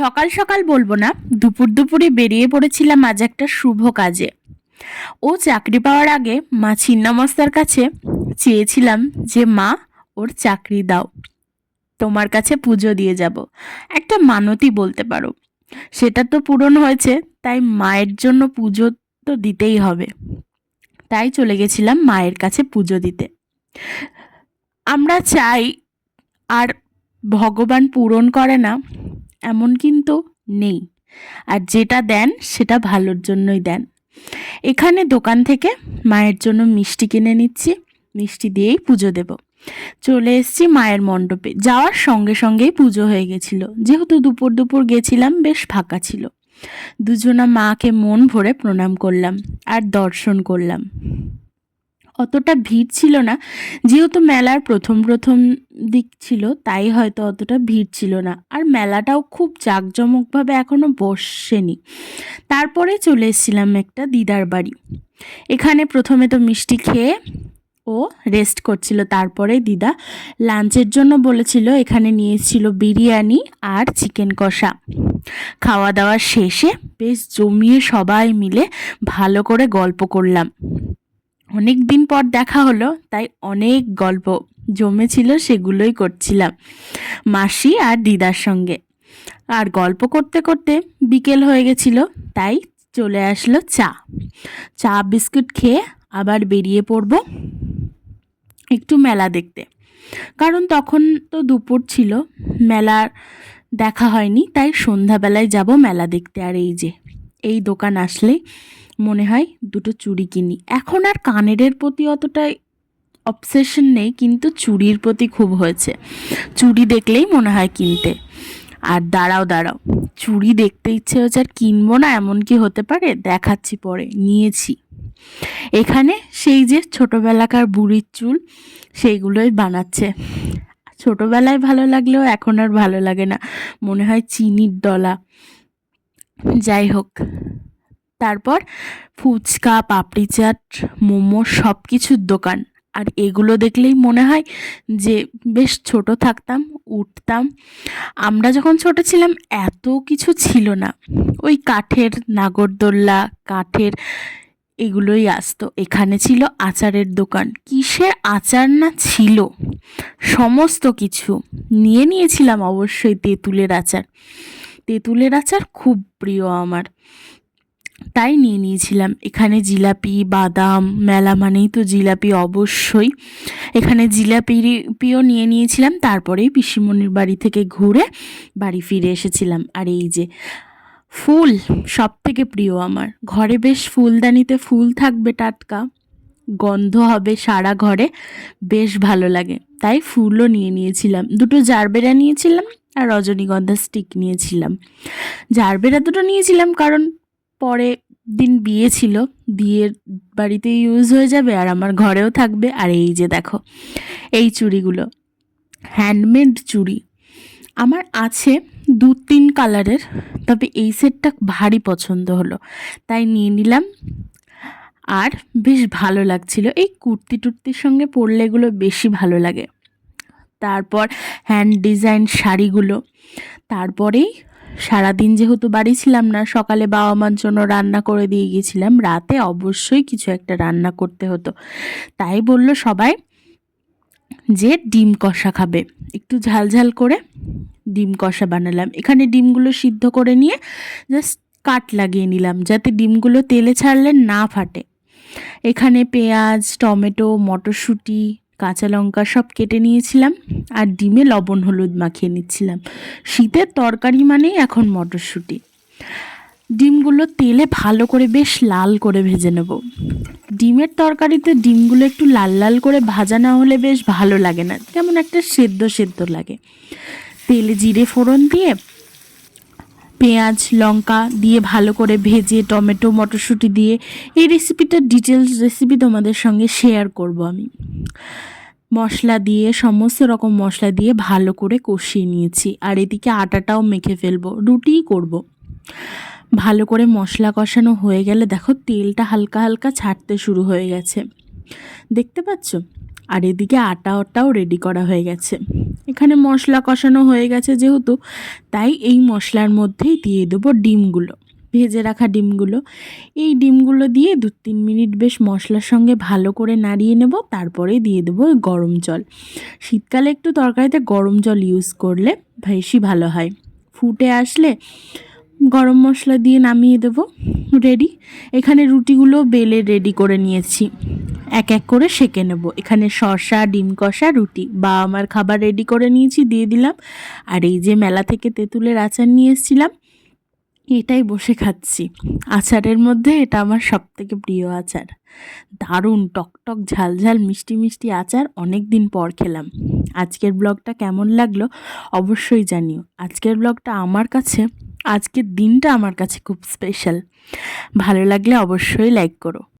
সকাল সকাল বলব না, দুপুর দুপুরে বেরিয়ে পড়েছিলাম আজ একটা শুভ কাজে। ও চাকরি পাওয়ার আগে মা ছিন্নামস্তার কাছে চেয়েছিলাম যে, মা, ওর চাকরি দাও। তোমার কাছে পুজো দিয়ে যাব। একটা মানতি বলতে পারো। সেটা তো পূরণ হয়েছে, তাই মায়ের জন্য পুজো তো দিতেই হবে। তাই চলে গেছিলাম মায়ের কাছে পুজো দিতে। আমরা চাই, আর ভগবান পূরণ করে না এমন কিন্তু নেই। আর যেটা দেন, সেটা ভালোর জন্যই দেন। এখানে দোকান থেকে মায়ের জন্য মিষ্টি কিনে নিচ্ছি। মিষ্টি দিয়েই পুজো দেব। চলে এসেছি মায়ের মণ্ডপে। যাওয়ার সঙ্গে সঙ্গেই পুজো হয়ে গেছিল। যেহেতু দুপুর দুপুর গেছিলাম, বেশ ফাঁকা ছিল। দুজনা মাকে মন ভরে প্রণাম করলাম আর দর্শন করলাম। অতটা ভিড় ছিল না। যেহেতু মেলার প্রথম প্রথম দিক ছিল, তাই হয়তো অতটা ভিড় ছিল না। আর মেলাটাও খুব জাঁকজমকভাবে এখনও বসেনি। তারপরে চলে এসেছিলাম একটা দিদার বাড়ি। এখানে প্রথমে তো মিষ্টি খেয়ে ও রেস্ট করছিল, তারপরে দিদা লাঞ্চের জন্য বলেছিল, এখানে নিয়েছিল বিরিয়ানি আর চিকেন কষা। খাওয়া দাওয়া শেষে বেশ জমিয়ে সবাই মিলে ভালো করে গল্প করলাম। অনেক দিন পর দেখা হলো, তাই অনেক গল্প জমেছিল সেগুলোই করছিলাম, মাসি আর দিদার সঙ্গে। আর গল্প করতে করতে বিকেল হয়ে গেছিল, তাই চলে আসলো চা। চা, বিস্কুট খেয়ে আবার বেরিয়ে পড়ব একটু মেলা দেখতে। কারণ তখন তো দুপুর ছিল, মেলার দেখা হয়নি, তাই সন্ধ্যাবেলায় যাব মেলা দেখতে। আর এই যে, এই দোকান আসলেই মনে হয় দুটো চুড়ি কিনি। এখন আর কানেরের প্রতি অতটা অবসেশন নেই, কিন্তু চুড়ির প্রতি খুব হয়েছে। চুড়ি দেখলেই মনে হয় কিনতে। আর দাঁড়াও দাঁড়াও। চুড়ি দেখতে ইচ্ছে হচ্ছে আর কিনবো না, এমন কি হতে পারে? দেখাচ্ছি পরে, নিয়েছি। এখানে সেই যে ছোটোবেলাকার বুড়ির চুল, সেইগুলোই বানাচ্ছে। ছোটোবেলায় ভালো লাগলেও এখন আর ভালো লাগে না। মনে হয় চিনির ডলা যাই হোক। তারপর ফুচকা, পাপড়ি চাট, মোমো সব কিছুর দোকান। আর এগুলো দেখলেই মনে হয় যে, বেশ ছোট থাকতাম, উঠতাম। আমরা যখন ছোট ছিলাম, এত কিছু ছিল না। ওই কাঠের নাগরদোল্লা, কাঠের এগুলোই আসতো। এখানে ছিল আচারের দোকান। কিসের আচার না ছিল? সমস্ত কিছু। নিয়ে নিয়েছিলাম অবশ্যই তেঁতুলের আচার। তেঁতুলের আচার খুব প্রিয় আমার। তাই নিয়ে নিয়েছিলাম। এখানে জিলাপি, বাদাম, মেলা মানেই তো জিলাপি অবশ্যই। এখানে জিলাপির পিও নিয়ে নিয়েছিলাম, তারপরেই পিসিমণির বাড়ি থেকে ঘুরে বাড়ি ফিরে এসেছিলাম। আর এই যে ফুল সব থেকে প্রিয় আমার। ঘরে বেশ ফুলদানিতে ফুল থাকবে টাটকা, গন্ধ হবে সারা ঘরে, বেশ ভালো লাগে। তাই ফুলও নিয়ে নিয়েছিলাম। দুটো জারবেরা নিয়েছিলাম আর রজনীগন্ধা স্টিক নিয়েছিলাম। জারবেরা দুটো নিয়েছিলাম কারণ পরে দিন বিয়ে ছিল, বিয়ের বাড়িতে ইউজ হয়ে যাবে আর আমার ঘরেও থাকবে। আর এই যে দেখো, এই চুড়িগুলো হ্যান্ডমেড চুড়ি। আমার আছে দু তিন কালারের, তবে এই সেটটা ভারী পছন্দ হলো। তাই নিয়ে নিলাম। আর বেশ ভালো লাগছিল। এই কুর্তি টুর্তির সঙ্গে পরলে এগুলো বেশি ভালো লাগে। তারপর হ্যান্ড ডিজাইন শাড়িগুলো, তারপরেই সারাদিন যেহেতু বাড়ি ছিলাম না, সকালে বাবা মার জন্য রান্না করে দিয়ে গিয়েছিলাম। রাতে অবশ্যই কিছু একটা রান্না করতে হতো। তাই বলল সবাই যে ডিম কষা খাবে। একটু ঝাল ঝাল করে ডিম কষা বানালাম। এখানে ডিমগুলো সিদ্ধ করে নিয়ে জাস্ট কাট লাগিয়ে নিলাম যাতে ডিমগুলো তেলে ছাড়লে না ফাটে। এখানে পেঁয়াজ, টমেটো, মটরশুঁটি কাঁচা লঙ্কা সব কেটে নিয়েছিলাম আর ডিমে লবণ হলুদ মাখিয়ে নিচ্ছিলাম। শীতের তরকারি মানেই এখন মটরশুঁটি। ডিমগুলো তেলে ভালো করে বেশ লাল করে ভেজে নেব। ডিমের তরকারিতে ডিমগুলো একটু লাল লাল করে ভাজা না হলে বেশ ভালো লাগে না কেমন একটা সেদ্ধ সেদ্ধ লাগে। তেলে জিরে ফোড়ন দিয়ে পেঁয়াজ, লঙ্কা দিয়ে ভালো করে ভেজে টমেটো, মটরশুঁটি দিয়ে এই রেসিপিটার ডিটেলস রেসিপি তোমাদের সঙ্গে শেয়ার করব আমি। মশলা দিয়ে, সমস্ত রকম মশলা দিয়ে ভালো করে কষিয়ে নিয়েছি। আর এদিকে আটাটাও মেখে ফেলব, রুটিই করব। ভালো করে মশলা কষানো হয়ে গেলে দেখো তেলটা হালকা হালকা ছাড়তে শুরু হয়ে গেছে। দেখতে পাচ্ছ? আর এদিকে আটা ওটাও রেডি করা হয়ে গেছে। এখানে মশলা কষানো হয়ে গেছে যেহেতু, তাই এই মশলার মধ্যেই দিয়ে দেবো ডিমগুলো, ভেজে রাখা ডিমগুলো। এই ডিমগুলো দিয়ে দু তিন মিনিট বেশ মশলার সঙ্গে ভালো করে নাড়িয়ে নেব, তারপরে দিয়ে দেবো গরম জল। শীতকালে একটু তরকারিতে গরম জল ইউজ করলে বেশি ভালো হয়। ফুটে আসলে গরম মশলা দিয়ে নামিয়ে দেব রেডি এখানে রুটিগুলো বেলে রেডি করে নিয়েছি। এক এক করে সেঁকে নেব। এখানে শসা, ডিম কষা, রুটি। বা আমার খাবার রেডি করে নিয়েছি, দিয়ে দিলাম। আর এই যে মেলা থেকে তেঁতুলের আচার নিয়ে এসেছিলাম, এটাই বসে খাচ্ছি। আচারের মধ্যে এটা আমার সব থেকে প্রিয় আচার। দারুণ টকটক ঝাল ঝাল মিষ্টি মিষ্টি আচার অনেক দিন পর খেলাম। আজকের ব্লগটা কেমন লাগল অবশ্যই জানিও। আজকের ব্লগটা আমার কাছে, আজকের দিনটা আমার কাছে খুব স্পেশাল ভালো লাগলে অবশ্যই লাইক করো।